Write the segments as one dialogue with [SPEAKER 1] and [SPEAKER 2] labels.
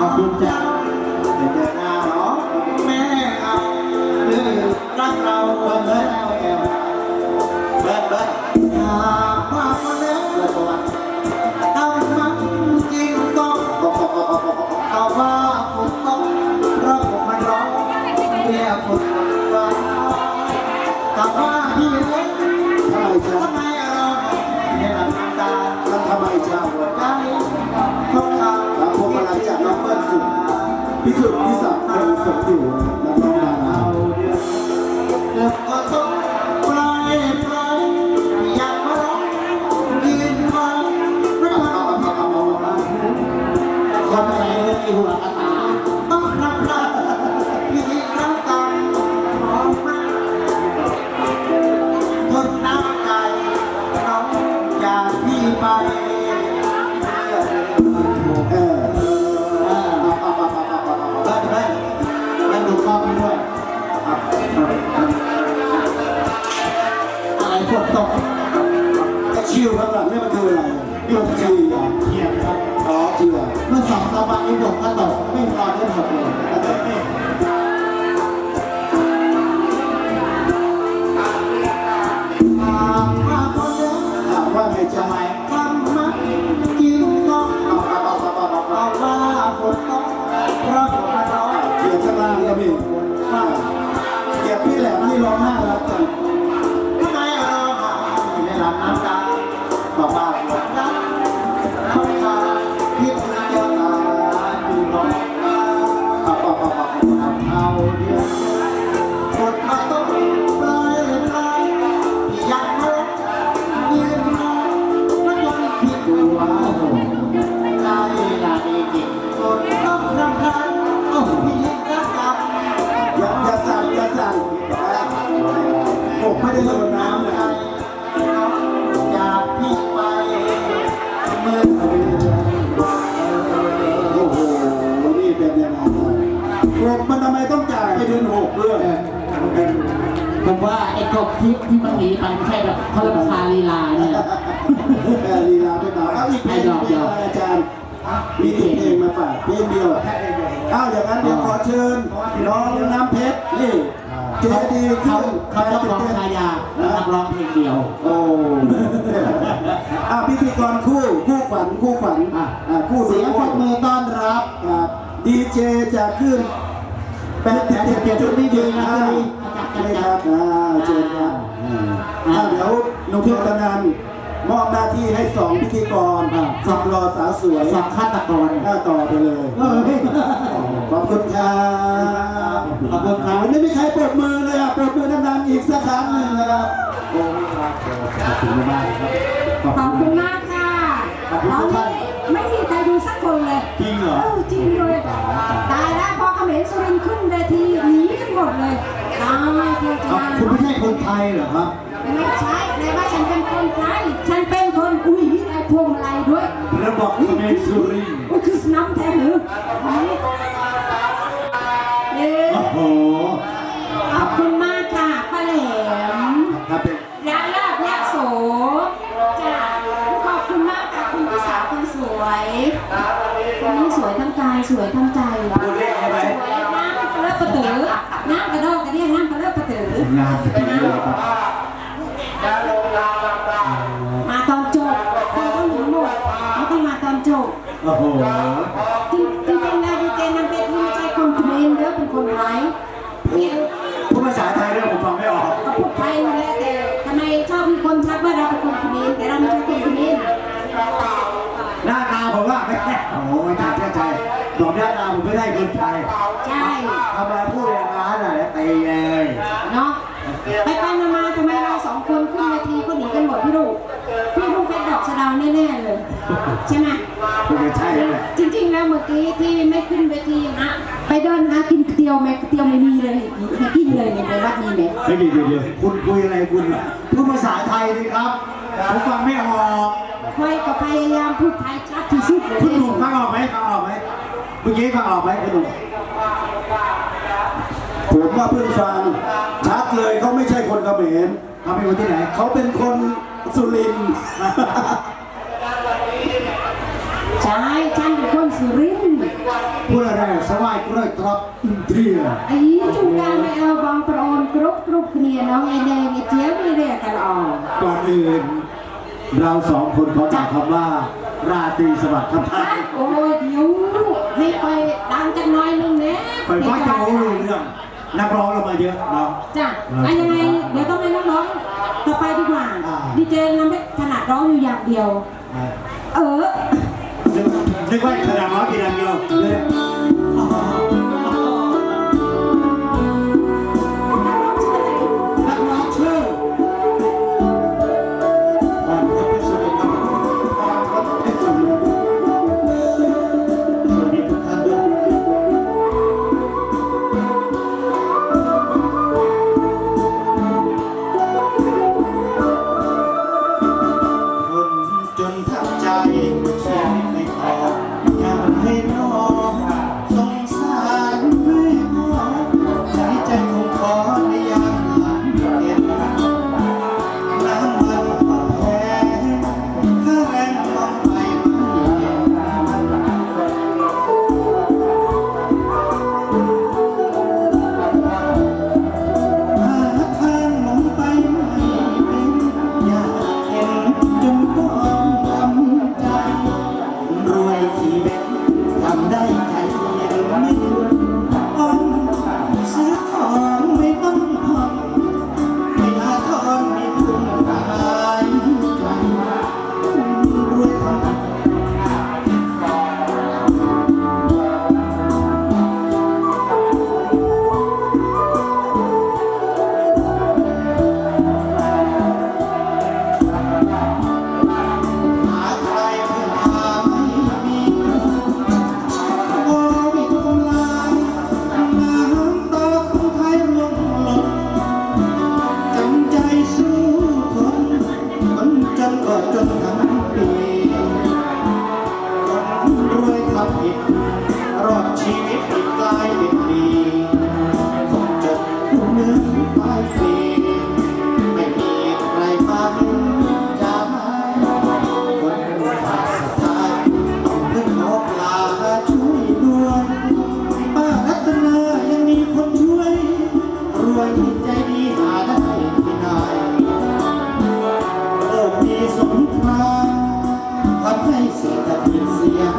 [SPEAKER 1] ขอบคุณจ้ะเดี๋ยวเจอหน้าเนาะ
[SPEAKER 2] แม่เอาหรือรักเรา
[SPEAKER 1] เบิ้ลเบิ้ลเอาแอลเบิ้ลเบิ้ล
[SPEAKER 2] หาว่าเล็ก
[SPEAKER 1] เบิ้ลประวัติ
[SPEAKER 2] ทำมันจริงต้อง
[SPEAKER 1] บอกบอกบอกบอกบอกบอก
[SPEAKER 2] เอาว่าฝนตกเพราะผมมันร้อนเรียกฝนฟ้าแต่ว่าพี่เล็ก ลั
[SPEAKER 1] ยจากน้ ชิวข้างหลังนี่มันคืออะไรยูจีอะ
[SPEAKER 2] เขียนครับ
[SPEAKER 1] อ๋อเชื่อ
[SPEAKER 2] เมื่อสองสามวันนี้ฝนก็ตกไม่นอนได้หมดเลยมาคนเดิม
[SPEAKER 1] ถามว่าไงจ๊ะ
[SPEAKER 2] ทำมันจริงต้อง
[SPEAKER 1] เอาเอาเอาเอาเอาเอา
[SPEAKER 2] ว่าฝนตกเพราะฝนมันร้อน
[SPEAKER 1] เขียนข้าล่างก็มีเขียนพี่แหลมนี่ร้องน่ารักจัง ผมว่า
[SPEAKER 3] ไอ้กบทิพย์ที่มันหนีไปไม่ใช่หรอกเขาเรียกว่าคาลีลาเนี่ย
[SPEAKER 1] เออลีลาไปหน่อยเอาอีกเพลงหนึ่งเพลงอะไรอาจารย์มีอีกเพลงมาฝากเพลงเดียวอ้าวอย่างนั้นเดี๋ยวขอเชิญน้องน้ำเพชรนี่เจดี
[SPEAKER 3] เขา
[SPEAKER 1] ขึ้น
[SPEAKER 3] เขาต้องร้องชายาแล้วนักร้องเพลงเดียว
[SPEAKER 1] โอ้อะพิธีกรคู่คู่ขวัญคู่ขวัญ
[SPEAKER 3] อะ
[SPEAKER 1] อะคู่
[SPEAKER 3] เสียงปรบมือต้อนรับ
[SPEAKER 1] ครับดีเจจะขึ้นแปดเจ็ดเจ็ดจุดนี้ดีนะ นี่ครับอ่าเชิญครับอ่าเดี๋ยวหนุ่มพิธนันมอบหน้าที่ให้สองพิธีกรสองรอสาวสวย
[SPEAKER 3] สองฆาตกร
[SPEAKER 1] หน้าต่อไปเลย
[SPEAKER 3] เฮ้ย
[SPEAKER 1] ขอบคุณครับขอบคุณครับวันนี้ไม่ใครปรบมือเลยอะปรบมือดังๆอีกสักครั้งหนึ่งนะครับโอ้ขอบคุณมากครับ
[SPEAKER 4] ขอบคุณมากค่ะ
[SPEAKER 1] ขอบคุณ
[SPEAKER 4] ตอน
[SPEAKER 1] ทุกท่า
[SPEAKER 4] นี้
[SPEAKER 1] น
[SPEAKER 4] ไม่มีใครดูสักคนเลย
[SPEAKER 1] จริงเหรอ
[SPEAKER 4] เออจริงเลยตายแล้วพอเขมรสุรินทร์ขึ้นเวทีหนีกันหมดเลย ตายเธอจะ
[SPEAKER 1] อะ
[SPEAKER 4] มา
[SPEAKER 1] คุณไม่ใช่คนไทยเหรอครับ
[SPEAKER 4] ไม่ใช่แต่ว่าฉันเป็นคนไทยฉันเป็นคนอุ้ยมีไอ้พวงมาลัยด้วย
[SPEAKER 1] ระบอกเขมรสุรินทร์
[SPEAKER 4] อุ้ยคือน้ำแท้หรือ
[SPEAKER 1] อ
[SPEAKER 4] กก็พู
[SPEAKER 1] ดไทย
[SPEAKER 4] นั่นแหละแต่ทำไมชอบมีคนทักว่าเราเป็นคนเขมรแต่เราไม่ใช่คนเขมร
[SPEAKER 1] หน้าตาผมว่าไม่แน่โอ้โหไม่ใช่ใช่ใช่บอกหน้าตาผมไม่ได้คนไทย
[SPEAKER 4] ใช่
[SPEAKER 1] ทำไมพูดอย่างนั้นอะแล้วตีเลย
[SPEAKER 4] เนาะไปไปมามาทำไมเราสองคนขึ้นเวทีก็หนีกันหมดพี่ลูกพี่ลูกเป็นดอกสะเดาวแน่ๆเลย ใช่ไหม
[SPEAKER 1] คุณไม่ใช่แล้วแหละ
[SPEAKER 4] จริงๆแล้วเมื่อกี้ที่ไม่ขึ้นเวทีนะ ไปเดินหากินเตียวแม่เตียวไม่มีเลยไม่กินเลยในวัดนี้แม่
[SPEAKER 1] เฮ้ยเดี๋ยวเดี๋ยวเดียวคุณคุยอะไรคุณพูดภาษาไทยสิครับผมฟังไม่ออก
[SPEAKER 4] คอยก็พยายามพูดไทยชัดที่สุด
[SPEAKER 1] คุณหนุ่มฟังออกไหมฟังออกไหมเมื่อกี้ฟังออกไหมคุณหนุ่มผมว่าเพิ่งฟังชัดเลยเขาไม่ใช่คนเขมรเขาเป็นคนที่ไหนเขาเป็นคน
[SPEAKER 5] สุรินทร์
[SPEAKER 4] ใช่ฉันเป็นคนสุรินทร์
[SPEAKER 2] บู
[SPEAKER 4] ร Kurang sawai kurang terap intria. Ayo cungkang me al bang peron grup grup kini nong ini ngecil ni deh kalau. นอื่น
[SPEAKER 2] เราสองคนขอจากคำว่า ราตรีสวัสดิ์ครับท่าน
[SPEAKER 4] โอ้ยยูให้ไปดังกันน้อยนึงนะ
[SPEAKER 2] ไปฟังจะรู้เรื่องนักร้องเรามาเยอะเนาะ
[SPEAKER 4] จ้ะอะยังไง เดี๋ยวต้องให้
[SPEAKER 5] นักร้องต่อไปดีกว่าดีเจน้ำไม่ถนัดร้
[SPEAKER 2] อ
[SPEAKER 5] งอยู่อย่างเดียว เออ देखो खराबा गिरा गया Yes, yes.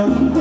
[SPEAKER 5] Thank you.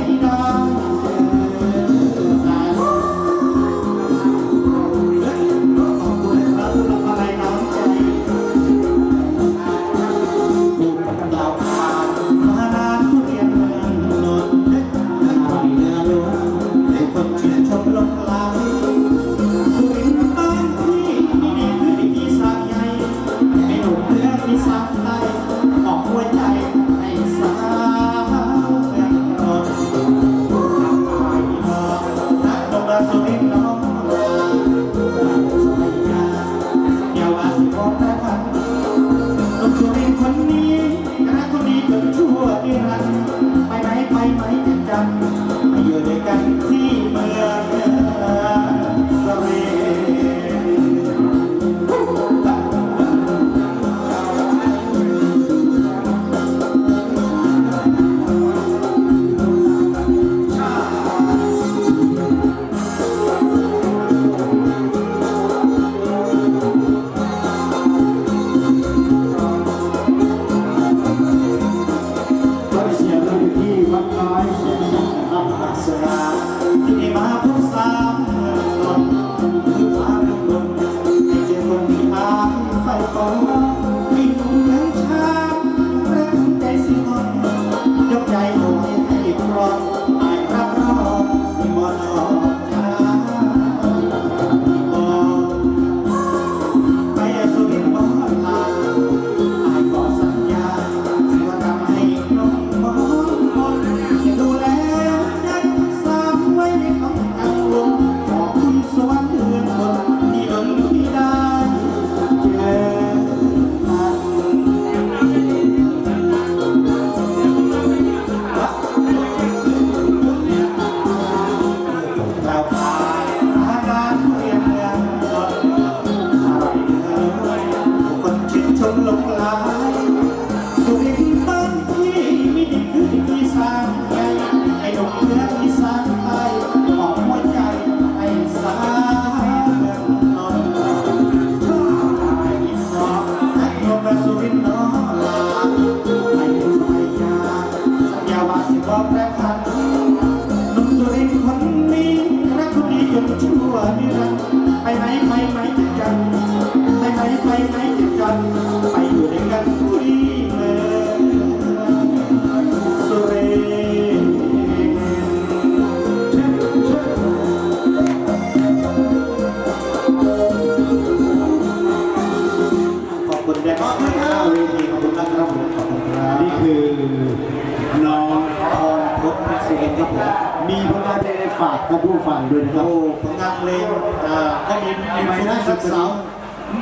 [SPEAKER 5] มีผ
[SPEAKER 1] ลงานเพลงในฝากท่านผู้ฟังด้วยนะครับ
[SPEAKER 5] โอ้ผลงานเพลงอ่าก็มีมีใหม่ล่าสุดสาว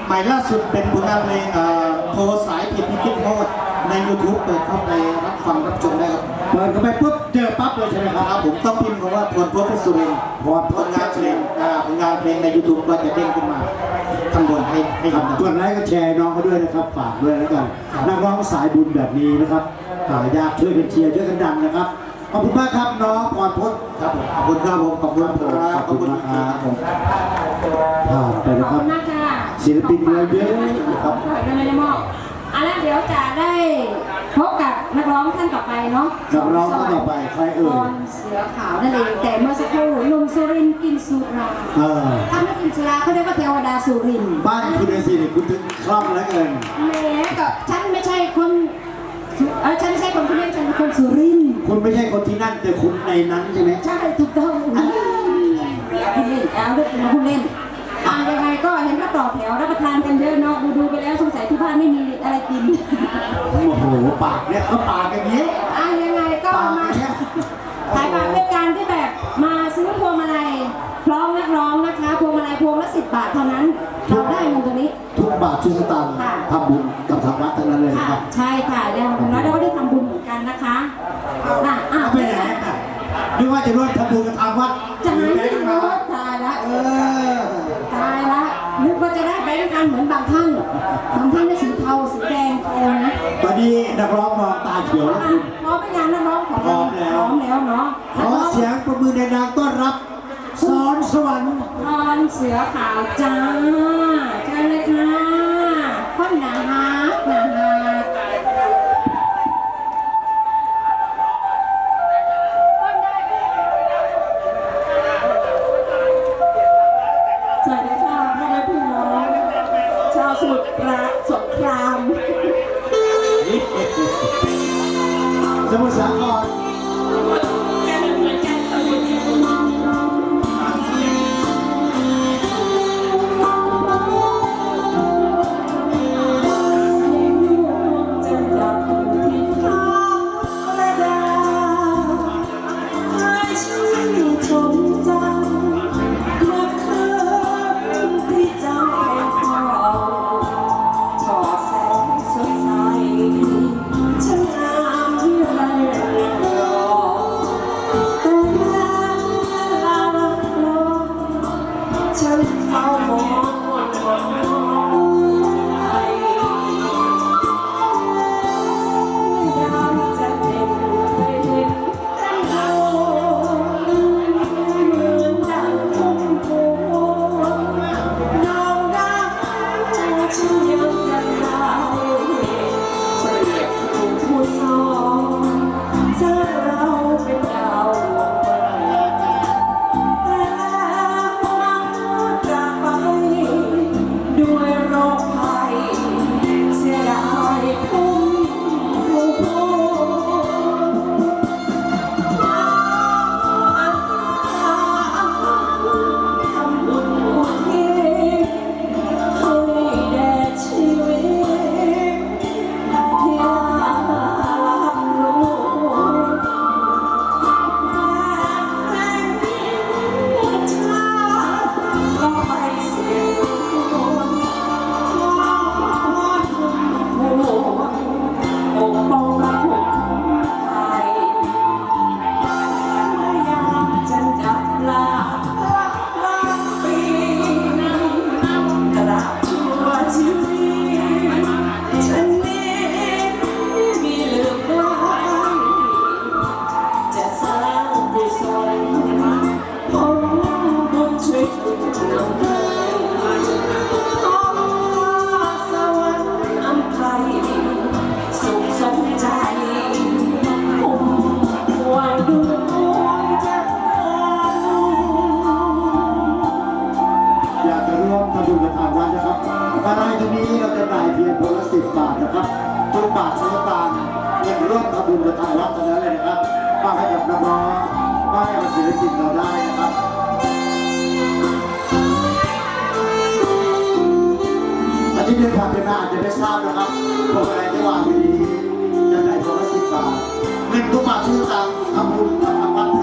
[SPEAKER 5] ใหม่ล่าสุดเป็นผลงานเพลงอ่าโทรสายผิดพิคิดโทษใน YouTube เปิดเข้าไปรับฟังรับชมได้ครับ
[SPEAKER 1] เปิดเข้าไปปุ๊บเจอปั๊บเลยใช่ไหมครับ
[SPEAKER 5] ครับผมต้องพิมพ์คำว่าพรพบเพชรสุรินทร์
[SPEAKER 1] พรพ
[SPEAKER 5] ผ
[SPEAKER 1] บ
[SPEAKER 5] ลงานเพลงอ่าผลงานเพลงใน YouTube ก็จะเด้งขึ้นมาข้างบนให้ให้
[SPEAKER 1] ครั
[SPEAKER 5] เห็
[SPEAKER 1] บ
[SPEAKER 5] น
[SPEAKER 1] กดไลค์ก็แชร์น้องเขาด้วยนะครับฝากด้วยแล้วกันนักร้องสายบุญแบบนี้นะครับหายากช่วยกันเชียร์ช่วยกันดันนะครับ ขอบคุณมากครับน้องพรพจน์
[SPEAKER 5] ครับผมขอบคุณครับผมขอบคุณครับขอบคุณครับผม
[SPEAKER 1] ผ่านไป
[SPEAKER 4] ข
[SPEAKER 1] นะ
[SPEAKER 4] อบ
[SPEAKER 1] ครั
[SPEAKER 4] คุ
[SPEAKER 1] บ
[SPEAKER 4] ณมากค่ะ
[SPEAKER 1] ศิลปินเราเยอะนะครับ
[SPEAKER 4] ขอบคุณเลยมอบอะแล้วเดี๋ยวจะได้พบกับนักร้องท่านต่อไปเนาะ
[SPEAKER 1] นักร้องท่านต่อไปใครเอ่ย
[SPEAKER 4] พรเสือขาวนั่นเองแต่เมื่อสักครู่หนุ่มสุรินทร์กินสุรา
[SPEAKER 1] เออ
[SPEAKER 4] ถ้าไม่กินสุราเขาเรียกว่าเทวดาสุรินทร์
[SPEAKER 1] บ้านคุณเอซีเนี่ยคุณถึงคล่องแล้วเกิน
[SPEAKER 4] แหมกับฉันไม่ใช่คนสุ เออฉันไม่ใช่คนที่เล่นฉันเป็นคนสุรินทร์
[SPEAKER 1] คุณไม่ใช่คนที่นั่นแต่คุณในนั้นใช่ไหม
[SPEAKER 4] ใช่ถูกต้องคุณเล่นเอาเรื่องมาคุณเล่นอ่ายังไงก็เห็นว่าต่อแถวรับประทานกันเยอะเนาะดูดูๆไปแล้วสงสัยที่บ้านไม่มีอะไรกิน
[SPEAKER 1] โอ้โหปากเนี่ยเขาปากอย่างนี้
[SPEAKER 4] อะยังไงก็
[SPEAKER 1] ปาก
[SPEAKER 4] มา
[SPEAKER 1] อย่างเงี้ย
[SPEAKER 4] ขายบาทด้วยการที่แบบมาซื้อพวงมาลัยพร้อมนักร้องนะคะพวงมาลัยพวงละสิบบาทเท่านั้นเราได้เงินตัวนี้
[SPEAKER 1] ทุกบาททุกสตางค์
[SPEAKER 4] ค่ะ
[SPEAKER 1] ทำบุญกับทาง วัดทั้งนั้นเลยนะ
[SPEAKER 4] ค่ะ
[SPEAKER 1] ครับ
[SPEAKER 4] ใช่ค่ะแล้วอย่างน้อยเราก็ได้ทำบุญเหมือนกันนะคะอะอะ
[SPEAKER 1] เอาไปไหนอะนึกว่าจะร่วมทำบุญกับทางวัด
[SPEAKER 4] จะหา
[SPEAKER 1] แบ
[SPEAKER 4] ที่
[SPEAKER 1] งค์
[SPEAKER 4] ร
[SPEAKER 1] มา
[SPEAKER 4] ถตายละ
[SPEAKER 1] เออ
[SPEAKER 4] ตายละนึกว่าจะได้ไปด้วยกันเหมือนบางท่านบางท่านได้สีเทาสีแดงโอนะ
[SPEAKER 1] ตอนนี้นักร้องมองตาเขียวแล้ว
[SPEAKER 4] อะ
[SPEAKER 1] คุณ
[SPEAKER 4] พร้อมไปงานนักร้องของ
[SPEAKER 1] พร้อมแล้ว
[SPEAKER 4] พร้อมแล้วเนาะ
[SPEAKER 1] ขอเสียงประมือในนางต้อนรับสอนสวรรค์
[SPEAKER 4] พรเสือขาวจ้าเชิญเลยค่ะคนหนาฮักหนา Yeah. มาให้กับศิลปินเราได้
[SPEAKER 1] นะครับอันนี้เป็นความเป็นมาอาจจะไม่ทราบนะครับผมอะไรที่วางอยู่นี้จะได้คนละสิบบาทเงินทุกบาททุกสตางค์ทำบุญทำวัด